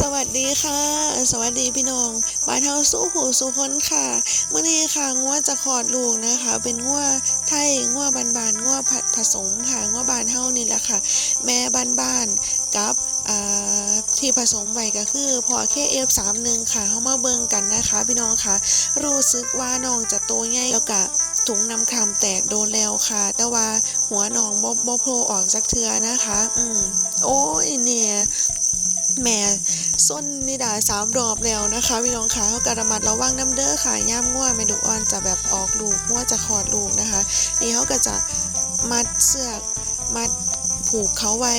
สวัสดีค่ะ สวัสดีพี่น้องบานเทาสู้หูสู้คนค่ะเมื่อนี้ค่ะงัวจะขอดลูกนะคะ เป็นงัวไทยงัวบานบานงัวผัดผสมค่ะงัวบานเท่านี่แหละค่ะ แม่บานบานกับอ่าที่ผสมไว้ก็คือพอเคเอฟสามหนึ่งค่ะเข้ามาเบิ่งกันนะคะ พี่น้องค่ะ รู้สึกว่าน้องจะโตใหญ่แล้วก็ถุงน้ำครามแตกโดนแล้วค่ะ แต่ว่าหัวน้องบ่บ่โผล่ออกจากเทือนะคะ อืมโอ้ยเนี่ย ส้นนิดาสามรอบแล้วนะคะ พี่น้องคะเขากระมัดระวังน้ำเด้อค่ะย่ามง่วแม่ดุอ่อนจะแบบออกลูกง่วจะคลอดลูกนะคะ นี่เขาก็จะมัดเสือกมัดผูกเขาไว้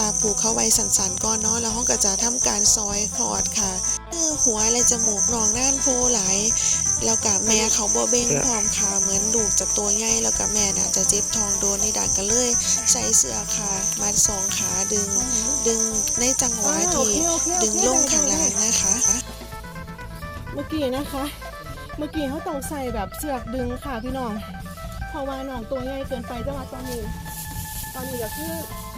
ค่ะผูกเขาไว้สันๆก่อนเนาะแล้วเขาก็จะทำการซอยคลอดค่ะคือหัวและจมูกน้องน่านโพหลายแล้วกับแม่เขาบ่เบ่งพร้อมค่ะเหมือนลูกจะตัวใหญ่แล้วกับแม่น่ะจะเจ็บท้องโดนนิดาก็เลยใส่เสือค่ะมัดสองขาดึง ดึงในจังหวะที่ดึงลงข้างล่างนะคะ เมื่อกี้นะคะ เมื่อกี้เขาต้องใส่แบบเสือกดึงค่ะพี่น้องเพราะว่าน้องตัวใหญ่เกินไปแต่ว่าตอนนี้ตอนนี้ก็คือจะ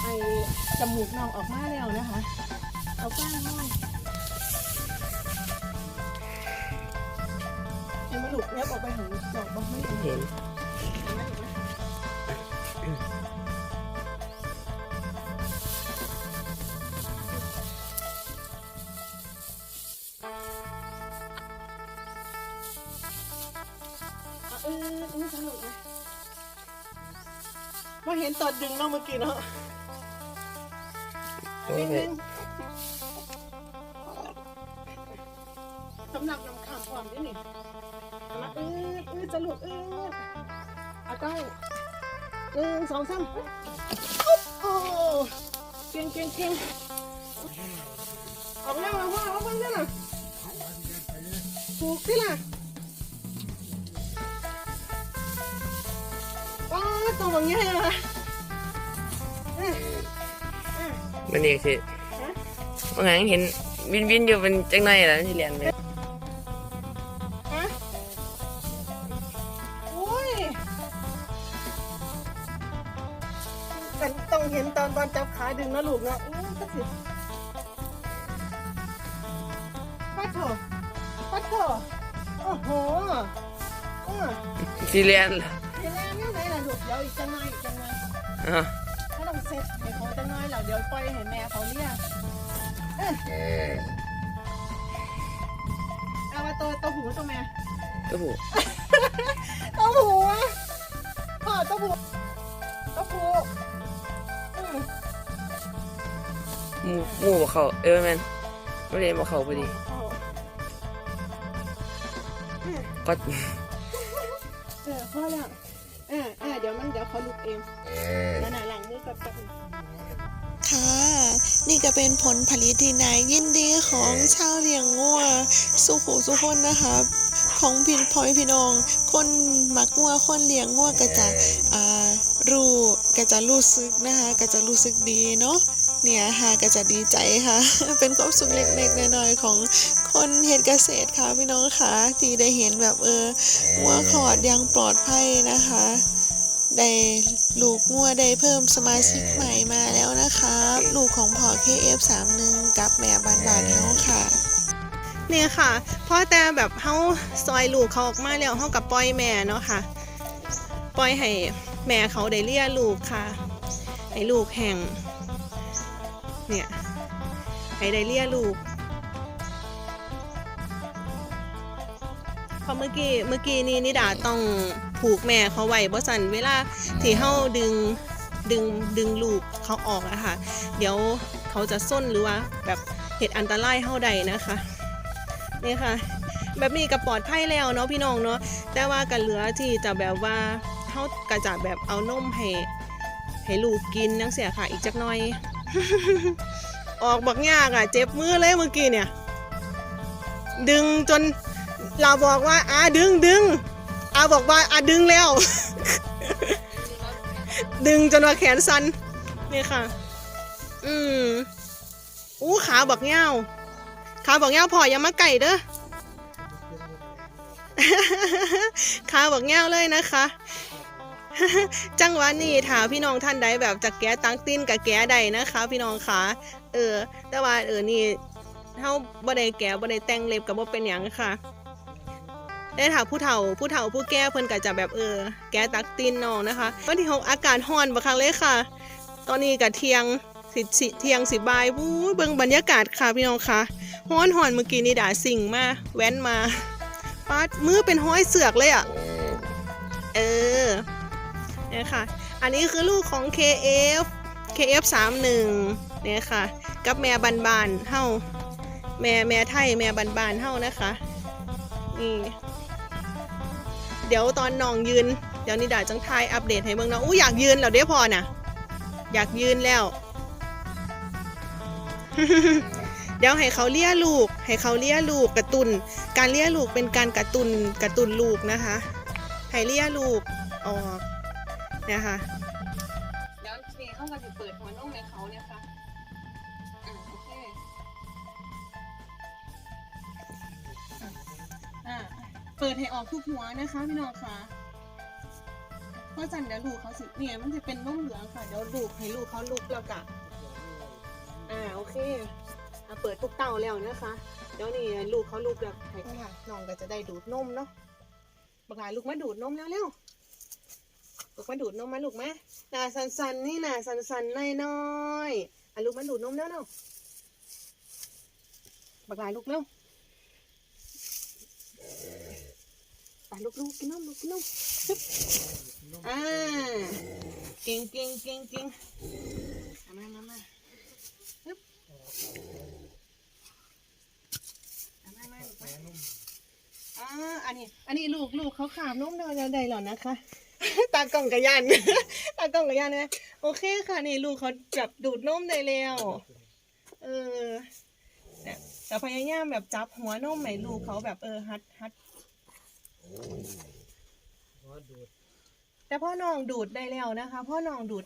ไอจมูกน้องออกมาแล้วนะคะ เอาก้างห้อยเห็นไหมลูกเนี้ยออกไปหันดอกบอกไม่เห็นเห็นเออเออสนุกนะว่าเห็นตอนดึงเนาะเมื่อกี้เนาะ นิดนึงสำหรับน้ำขาวความด้วยนี่เอามาเออเออจะหลุดเออเอาเต้าหนึ่งสองสามอุ๊บโอ้เก่งเก่งเก่งออกแล้วมาว่าเอาไปเนี่ยนะถูกที่ล่ะว้าตัวแบบนี้เลยนะ มันนี่คือว่าไงเห็นวินวินอยู่เป็นจังหน่อยแล้วที่เรียนเลยฮะโอ้ยกันต้องเห็นตอนตอนจับขาดึงนะลูกนะอู้ก็สิปัดโถปัดโถโอ้โหเออที่เรียนเหรอเดี๋ยวแล้วเนี่ยไหนล่ะลูกเดี๋ยวอีกจังหน่อยอีกจังหน่อยอ๋อถ้า ต้องเซ็ตให้เขาจังหน่อยแล้วเดี๋ยวปล่อยให้แม่เขาเรียกเออเอามาตัวตัวหูตัวแม่ก็ผูเต้าหูอะพ่อเต้าหูเต้าหูอืมหมูหมูบอกเขาเออแมนไม่เรียนบอกเขาพอดีเอาอืมก็เออพ่อแล้ว เออเออเดี๋ยวมันเดี๋ยวเขาลุกเองนั่นน่ะหลังมือกับกับค่ะ นี่ก็เป็นผลผลิตที่นายยินดีของชาวเลี้ยงงัวสุขุสุคนนะคะของพี่พลอยพี่น้อง คนมักงัวคนเลี้ยงงัวก็จะอ่ารู้ก็จะรู้สึกนะคะก็จะรู้สึกดีเนาะ เนี่ยค่ะก็จะดีใจค่ะ เป็นความสุขเล็กๆน้อยๆของคนเฮ็ดเกษตรค่ะพี่น้องค่ะที่ได้เห็นแบบเอองัวขอดยังปลอดภัยนะคะ ได้ลูกงัวได้เพิ่มสมาชิกใหม่มาแล้วนะคะลูกของพอ KF31 กับแม่บานบานเฮาค่ะเนี่ยค่ะพ่อแต่แบบเฮาซอยลูกเขาออกมาแล้วเฮากับปล่อยแม่เนาะค่ะ ปล่อยให้แม่เขาได้เลี้ยลูกค่ะ ให้ลูกแห่ง เนี่ย ให้ได้เลี้ยลูกพอเมื่อกี้เมื่อกี้นี่นิดาต้องผูกแม่เขาไว้บ่สันเวลาที่เฮาดึงดึงดึงลูกเขาออกอะค่ะ เดี๋ยวเขาจะส้นหรือว่าแบบเหตุอันตรายเฮาใดนะคะนี่ค่ะ แบบนี้ก็ปลอดภัยแล้วเนาะพี่น้องเนาะแต่ว่ากันเหลือที่จะแบบว่าเขากระจะแบบเอานมให้ให้ลูกกินนังเสียค่ะอีกจักหน่อย ออกบักยากอะ เจ็บมือเลยเมื่อกี้เนี่ย ดึงจนเราบอกว่าอาดึงดึงอาบอกว่าอาดึงแล้ว ดึงจนว่าแขนสั้นนี่ค่ะ อืมอู้ขาบักเงาวขาบอกเงี้ยพออย่ามาไก่เด้อขาบอกเงี้ยเลยนะคะ จังหวะนี้ถ้าพี่น้องท่านใดแบบจะแก้ตังติ้นกับแก้ใดนะคะ พี่น้องคะเออ แต่ว่าเออนี่เฮาบ่ได้แก้บ่ได้แต่งเล็บก็บ่เป็นหยังค่ะได้ถ้าผู้เฒ่าผู้เฒ่าผู้แก่เพิ่นก็จะแบบเออ แก้ตักติ้นน้องนะคะวันที่หกอากาศร้อนบักคักเลยค่ะ ตอนนี้ก็เที่ยงสิสิเที่ยงสิบายวู้เบิ่งบรรยากาศค่ะพี่น้องคะฮ้อนหอนเมื่อกี้นี่ด่าสิ่งมาแว้นมาปาดมือเป็นห้อยเสือกเลยอะเออ เนี่ยค่ะ อันนี้คือลูกของ KF KF 3 1เนี่ยค่ะ กับแม่บันบานเฮาแม่แม่ไทยแม่บันบานเฮานะคะนี่เดี๋ยวตอนน้องยืน เดี๋ยวนิดาจังทายอัปเดตให้เบิ่งเนาะอู้อยากยืนแล้วเด้พอน่ะ อยากยืนแล้ว เดี๋ยวให้เขาเลี้ยลูก ให้เขาเลี้ยลูกกระตุน การเลี้ยลูกเป็นการกระตุนกระตุนลูกนะคะ ให้เลี้ยลูกออก นะคะเดี๋ยวนี่เขาก็จะเปิดหัวนมในเขาเนี่ยค่ะอ่าโอเคอ่าเปิดให้ออกทุกหัวนะคะพี่น้องค่ะเพราะจันเดี๋ยวลูกเขาสิเนี่ยมันจะเป็นนมเหลืองค่ะเดี๋ยวลูกให้ลูกเขาลุกแล้วกะอ่าโอเคอะเปิดทุกเต้าแล้วนะคะเดี๋ยวนี่ลูกเขาลุกแล้วให้เขาค่ะน้องก็จะได้ดูดนมเนาะบักหลายลูกมาดูดนมแล้วเร็ว ลูกมาดูดนมมาลูกมาหน้าสันๆนี่หน้าสันๆน้อยๆอะลูกมาดูดนมแล้วเนาะบักลายลูกเร็วไปลูกๆกินนมลูกกินนมซึบอ่าเก่งเก่งเก่งเก่งเอามามามาซึบเอามามาลูกมาอ่าอันนี้ อันนี้ลูกลูกเขาขาบนมเดาได้หรอนะคะ ตากล่องกระยานตากล่องกระยานนะโอเคค่ะนี่ลูกเขาจับดูดนมได้แล้ว เออเนี่ยแต่พยายามแบบจับหัวนมให้ลูกเขาแบบเออฮัดฮัดแต่พ่อน้องดูดได้แล้วนะคะ พ่อน้องดูด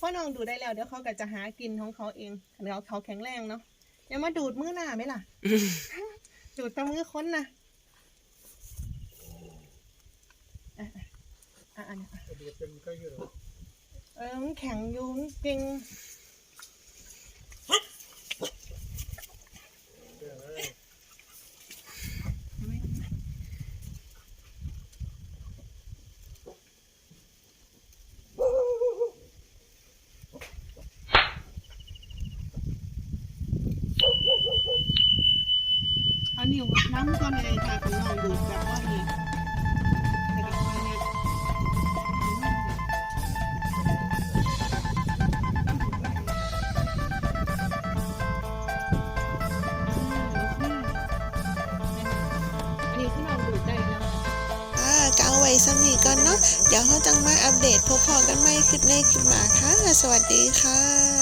พ่อน้องดูดได้แล้วเดี๋ยวเขาก็จะหากินของเขาเองเดี๋ยวเขาแข็งแรงเนาะอย่ามาดูดมือหน้าไหมล่ะ ดูดแตะมือค้นนะอะอะ อะอันนี้อะเออมันแข็งอยู่มันเก่งเอานิ้วน้ำก่อนเลยค่ะของน้องดูดแบบว่านี่แต่ สำนีก่อนเนาะเดี๋ยวเขาจังมาอัปเดตพบพอกันใหม่คลิปในคลิปหมาค่ะ สวัสดีค่ะ